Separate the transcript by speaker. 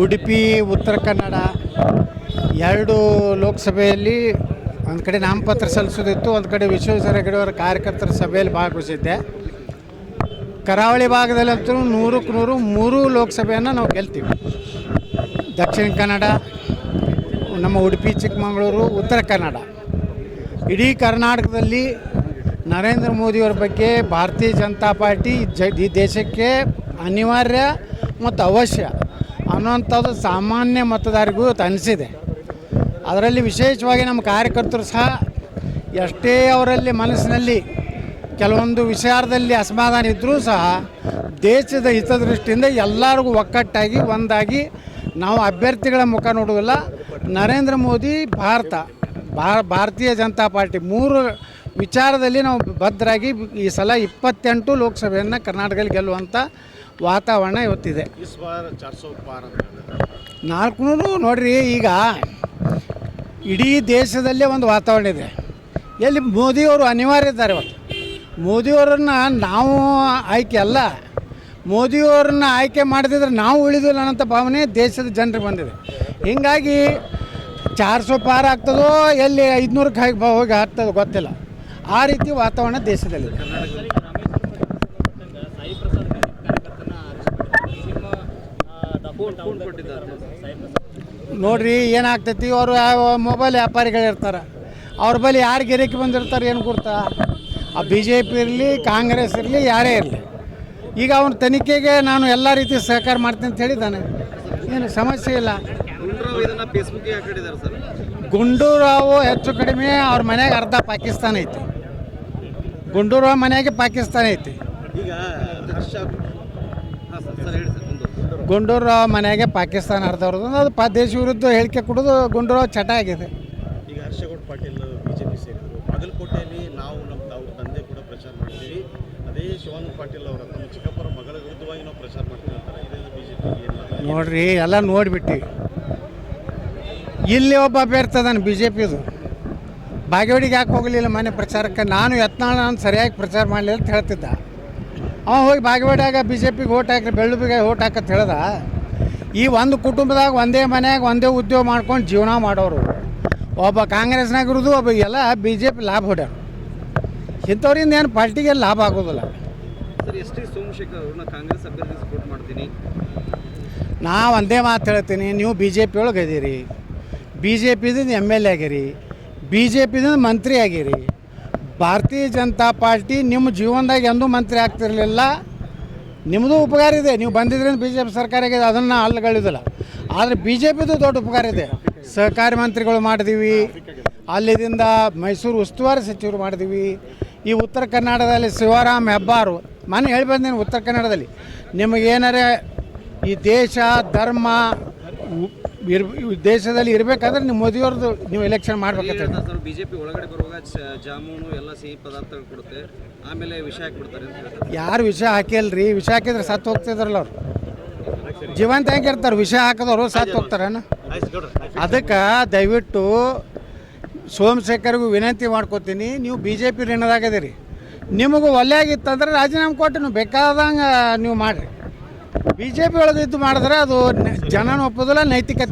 Speaker 1: ಉಡುಪಿ, ಉತ್ತರ ಕನ್ನಡ ಎರಡು ಲೋಕಸಭೆಯಲ್ಲಿ ಒಂದು ಕಡೆ ನಾಮಪತ್ರ ಸಲ್ಲಿಸೋದಿತ್ತು ಒಂದು ಕಡೆ ವಿಶ್ವೇಶ್ವರ ಹೆಗಡೆಯವರ ಕಾರ್ಯಕರ್ತರ ಸಭೆಯಲ್ಲಿ ಭಾಗವಹಿಸಿದ್ದೆ. ಕರಾವಳಿ ಭಾಗದಲ್ಲಂತೂ ನೂರಕ್ಕೆ ನೂರು, ಮೂರು ಲೋಕಸಭೆಯನ್ನು ನಾವು ಗೆಲ್ತೀವಿ. ದಕ್ಷಿಣ ಕನ್ನಡ, ನಮ್ಮ ಉಡುಪಿ, ಚಿಕ್ಕಮಗಳೂರು, ಉತ್ತರ ಕನ್ನಡ. ಇಡೀ ಕರ್ನಾಟಕದಲ್ಲಿ ನರೇಂದ್ರ ಮೋದಿಯವರ ಬಗ್ಗೆ ಭಾರತೀಯ ಜನತಾ ಪಾರ್ಟಿ ಜ ದೇಶಕ್ಕೆ ಅನಿವಾರ್ಯ ಮತ್ತು ಅವಶ್ಯ. ಅನ್ನುವಂಥದ್ದು ಸಾಮಾನ್ಯ ಮತದಾರಿಗೂ ಅನಿಸಿದೆ ಅದರಲ್ಲಿ ವಿಶೇಷವಾಗಿ ನಮ್ಮ ಕಾರ್ಯಕರ್ತರು ಸಹ ಎಷ್ಟೇ ಅವರಲ್ಲಿ ಮನಸ್ಸಿನಲ್ಲಿ ಕೆಲವೊಂದು ವಿಚಾರದಲ್ಲಿ ಅಸಮಾಧಾನ ಇದ್ದರೂ ಸಹ ದೇಶದ ಹಿತದೃಷ್ಟಿಯಿಂದ ಎಲ್ಲರಿಗೂ ಒಕ್ಕಟ್ಟಾಗಿ, ಒಂದಾಗಿ ನಾವು ಅಭ್ಯರ್ಥಿಗಳ ಮುಖ ನೋಡುವುದಿಲ್ಲ. ನರೇಂದ್ರ ಮೋದಿ ಭಾರತ ಭಾರತೀಯ ಜನತಾ ಪಾರ್ಟಿ ಮೂರು ವಿಚಾರದಲ್ಲಿ ನಾವು ಭದ್ರಾಗಿ ಈ ಸಲ ಇಪ್ಪತ್ತೆಂಟು ಲೋಕಸಭೆಯನ್ನು ಕರ್ನಾಟಕದಲ್ಲಿ ಗೆಲ್ಲುವಂಥ ವಾತಾವರಣ ಇವತ್ತಿದೆ. ನಾಲ್ಕುನೂರು ನೋಡ್ರಿ ಈಗ ಇಡೀ ದೇಶದಲ್ಲೇ ಒಂದು ವಾತಾವರಣ ಇದೆ. ಎಲ್ಲಿ ಮೋದಿಯವರು ಅನಿವಾರ್ಯ ಇದ್ದಾರೆ ಇವತ್ತು. ಮೋದಿಯವರನ್ನು ನಾವು ಆಯ್ಕೆ ಅಲ್ಲ ಮೋದಿಯವರನ್ನ ಆಯ್ಕೆ ಮಾಡದಿದ್ರೆ ನಾವು ಉಳಿದಿಲ್ಲ ಅನ್ನೋಂಥ ಭಾವನೆ ದೇಶದ ಜನರಿಗೆ ಬಂದಿದೆ. ಹೀಗಾಗಿ ಚಾರ್ಸೋ ಪಾರ ಆಗ್ತದೋ ಎಲ್ಲಿ ಐದುನೂರಕ್ಕೆ ಹೋಗಿ ಆಗ್ತದೋ ಗೊತ್ತಿಲ್ಲ. ಆ ರೀತಿ ವಾತಾವರಣ ದೇಶದಲ್ಲಿದೆ ನೋಡ್ರಿ ಏನಾಗ್ತೈತಿ, ಅವರು ಮೊಬೈಲ್ ವ್ಯಾಪಾರಿಗಳು ಇರ್ತಾರೆ. ಅವ್ರ ಬಳಿ ಯಾರು ಗಿರಕಿ ಬಂದಿರ್ತಾರೆ ಏನು ಕೊಡ್ತಾ ಆ ಬಿ ಜೆ ಪಿ ಇರಲಿ, ಕಾಂಗ್ರೆಸ್ ಇರಲಿ, ಯಾರೇ ಇರಲಿ. ಈಗ ಅವನ ತನಿಖೆಗೆ ನಾನು ಎಲ್ಲ ರೀತಿ ಸಹಕಾರ ಮಾಡ್ತೀನಿ ಅಂತ ಹೇಳಿದ್ದಾನೆ. ಏನು ಸಮಸ್ಯೆ ಇಲ್ಲ.
Speaker 2: ಗುಂಡೂರಾವು
Speaker 1: ಹೆಚ್ಚು ಕಡಿಮೆ ಅವ್ರ ಮನೆಗೆ ಅರ್ಧ ಪಾಕಿಸ್ತಾನ ಐತಿ. ಗುಂಡೂರಾವ್ ಮನೆಯಾಗೆ ಪಾಕಿಸ್ತಾನ ಐತಿ.
Speaker 2: ಈಗ ಹರ್ಷ ಹಾಂ ಸರ್ ಸರ್ ಹೇಳಿ ಸರ್ ಮುಂದೆ
Speaker 1: ಗುಂಡೂರಾವ್ ಮನೆಯಾಗೆ ಪಾಕಿಸ್ತಾನ ಆಡ್ದವ್ರದ್ದು ಅದು ಪ ದೇಶ ವಿರುದ್ಧ ಹೇಳಿಕೆ ಕೊಡೋದು ಗುಂಡೂರಾವ್ ಚಟ ಆಗಿದೆ.
Speaker 2: ಈಗ ಹರ್ಷಗೌಡ ಪಾಟೀಲ್ ಬಿಜೆಪಿ ಸೇರಿದರು. ಬಾಗಲಕೋಟೆಯಲ್ಲಿ ನಾವು ನಮ್ಮ ಅವ್ರ ತಂದೆ ಕೂಡ ಪ್ರಚಾರ ಮಾಡ್ತೀವಿ. ಅದೇ ಶಿವಾನಂದ ಪಾಟೀಲ್ ಅವರ ತಮ್ಮ ಚಿಕ್ಕಪ್ಪರ ಮಗಳ ವಿರುದ್ಧವಾಗಿ ನಾವು ಪ್ರಚಾರ ಮಾಡ್ತೀವಿ ಅಂತಾರೆ. ಇದೆಲ್ಲ ಬಿಜೆಪಿಗೆ
Speaker 1: ನೋಡ್ರಿ ಎಲ್ಲ ನೋಡಿಬಿಟ್ಟು. ಇಲ್ಲಿ ಒಬ್ಬ ಅಭ್ಯರ್ಥಿ ಅದಾನೆ ಬಿ ಜೆ ಪಿದು ಬಾಗೇವಾಡಿಗೆ ಯಾಕೆ ಹೋಗಲಿಲ್ಲ ಮನೆ ಪ್ರಚಾರಕ್ಕೆ? ನಾನು ಯತ್ನಾಳ ನಾನು ಸರಿಯಾಗಿ ಪ್ರಚಾರ ಮಾಡಲಿಲ್ಲ ಅಂತ ಹೇಳ್ತಿದ್ದ. ಅವ ಹೋಗಿ ಬಾಗೇವಾಡಿಯಾಗ ಬಿ ಜೆ ಪಿಗೆ ಓಟ್ ಹಾಕಿ ಬೆಳ್ಳುಬಿಗೆ ಓಟ್ ಹಾಕತ್ ಹೇಳ್ದ. ಈ ಒಂದು ಕುಟುಂಬದಾಗ ಒಂದೇ ಮನೆಯಾಗ ಒಂದೇ ಉದ್ಯೋಗ ಮಾಡ್ಕೊಂಡು ಜೀವನ ಮಾಡೋರು. ಒಬ್ಬ ಕಾಂಗ್ರೆಸ್ನಾಗ ಇರೋದು ಒಬ್ಬ ಎಲ್ಲ ಬಿ ಜೆ ಪಿ ಲಾಭ ಹೊಡ್ಯಾರ. ಇಂಥವ್ರಿಂದ ಏನು ಪಾರ್ಟಿಗೆ ಲಾಭ ಆಗೋದಿಲ್ಲ. ನಾ ಒಂದೇ ಮಾತು ಹೇಳ್ತೀನಿ ನೀವು ಬಿ ಜೆ ಪಿ ಒಳಗೆ ಇದ್ದೀರಿ ಬಿ ಜೆ ಪಿದಿಂದ ಎಂ ಎಲ್ ಎ ಆಗಿರಿ. ಬಿ ಜೆ ಪಿದಿಂದ ಮಂತ್ರಿ ಆಗಿರಿ ಭಾರತೀಯ ಜನತಾ ಪಾರ್ಟಿ ನಿಮ್ಮ ಜೀವನದಾಗ ಎಂದೂ ಮಂತ್ರಿ ಆಗ್ತಿರಲಿಲ್ಲ. ನಿಮ್ಮದು ಉಪಕಾರ ಇದೆ. ನೀವು ಬಂದಿದ್ರಿಂದ ಬಿ ಜೆ ಪಿ ಸರ್ಕಾರ ಆಗಿದೆ. ಅದನ್ನು ಅಲ್ಲಗಳಿದಿಲ್ಲ. ಆದರೆ ಬಿ ಜೆ ಪಿದು ದೊಡ್ಡ ಉಪಕಾರ ಇದೆ. ಸಹಕಾರಿ ಮಂತ್ರಿಗಳು ಮಾಡಿದೀವಿ. ಅಲ್ಲಿದಿಂದ ಮೈಸೂರು ಉಸ್ತುವಾರಿ ಸಚಿವರು ಮಾಡಿದೀವಿ. ಈ ಉತ್ತರ ಕರ್ನಾಟಕದಲ್ಲಿ ಶಿವರಾಮ್ ಹೆಬ್ಬಾರು. ಮನೆ ಹೇಳಿ ಬಂದೇನೆ ಉತ್ತರ ಕನ್ನಡದಲ್ಲಿ. ನಿಮಗೇನಾರೇ ಈ ದೇಶ, ಧರ್ಮ ಇರ್ ದೇಶದಲ್ಲಿ ಇರಬೇಕಾದ್ರೆ ನೀವು ಮೋದಿಯವ್ರದ್ದು ನೀವು ಎಲೆಕ್ಷನ್ ಮಾಡ್ಬೇಕಂತ
Speaker 2: ಬಿಜೆಪಿ ಒಳಗಡೆ ಬರುವಾಗ ಜಾಮೂನು ಎಲ್ಲ ಸಿಹಿ ಪದಾರ್ಥಗಳು ಕೊಡುತ್ತೆ. ಆಮೇಲೆ ವಿಷ ಹಾಕಿಬಿಡ್ತಾರೆ
Speaker 1: ಯಾರು ವಿಷ ಹಾಕಿಲ್ರಿ? ವಿಷ ಹಾಕಿದ್ರೆ ಸತ್ತು ಹೋಗ್ತಿದ್ರಲ್ಲ ಅವ್ರು. ಜೀವಂತ ಹೆಂಗಿರ್ತಾರೆ? ವಿಷ ಹಾಕಿದವರು ಸತ್ತು ಹೋಗ್ತಾರೇನು? ಅದಕ್ಕೆ ದಯವಿಟ್ಟು ಸೋಮಶೇಖರ್ಗೂ ವಿನಂತಿ ಮಾಡ್ಕೋತೀನಿ. ನೀವು ಬಿ ಜೆ ಪಿ ಋಣದಾಗದಿರಿ ನಿಮಗೂ ಒಲೆ ಆಗಿತ್ತಂದ್ರೆ ರಾಜೀನಾಮೆ ಕೊಟ್ಟು ನೀವು ಬೇಕಾದಂಗೆ ನೀವು ಮಾಡಿರಿ. ಬಿ ಜೆ ಪಿ ಒಳಗೆ ಇದ್ದು ಮಾಡಿದ್ರೆ ಅದು ಜನನ ಒಪ್ಪೋದಿಲ್ಲ ನೈತಿಕತೆ